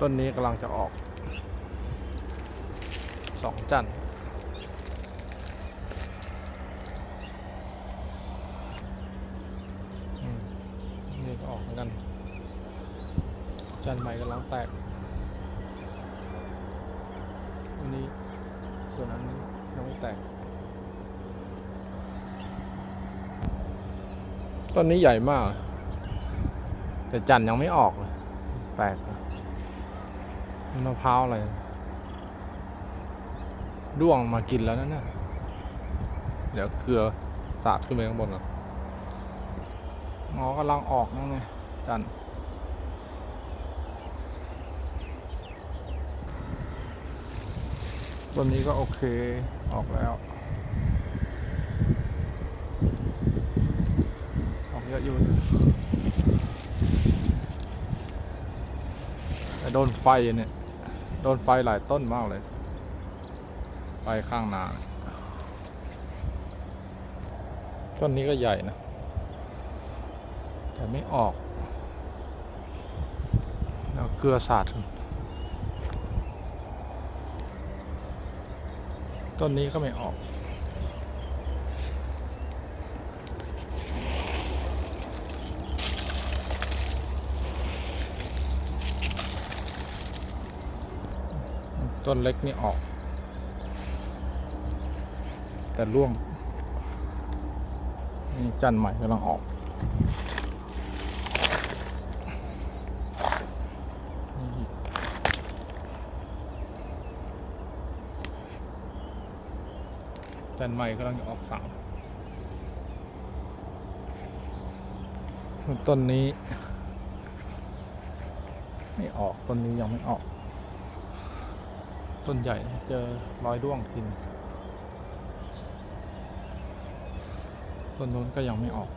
ต้นนี้กำลังจะออกสองจันนี่ก็ออกเหมือนกัน จันใหม่กำลังแตกอันนี้ส่วนอันนี้ยังไม่แตก ต้นนี้ใหญ่มาก แต่จันยังไม่ออกเลยแปลก มะพร้าวอะไรด้วงมากินแล้วนั่นน่ะเดี๋ยวเกลือสาดขึ้นไปข้างบนก่อนงอกำลังออกนั่นไงจันต้นนี้ก็โอเคออกแล้ว ออกเยอะอยู่แต่โดนไฟเนี่ย โดนไฟหลายต้นมากเลย ไฟข้างนานต้นนี้ก็ใหญ่นะ แต่ไม่ออก แล้วเกลือสาดต้นนี้ก็ไม่ออก ต้นเล็กนี่ออก แต่ร่วง นี่จันทร์ใหม่กำลังออกจันทร์ใหม่กำลังจะออกสามต้นนี้ ไม่ออก ต้นนี้ยังไม่ออก ต้นใหญ่เจอรอยด้วงทิน ต้นนู้นก็ยังไม่ออก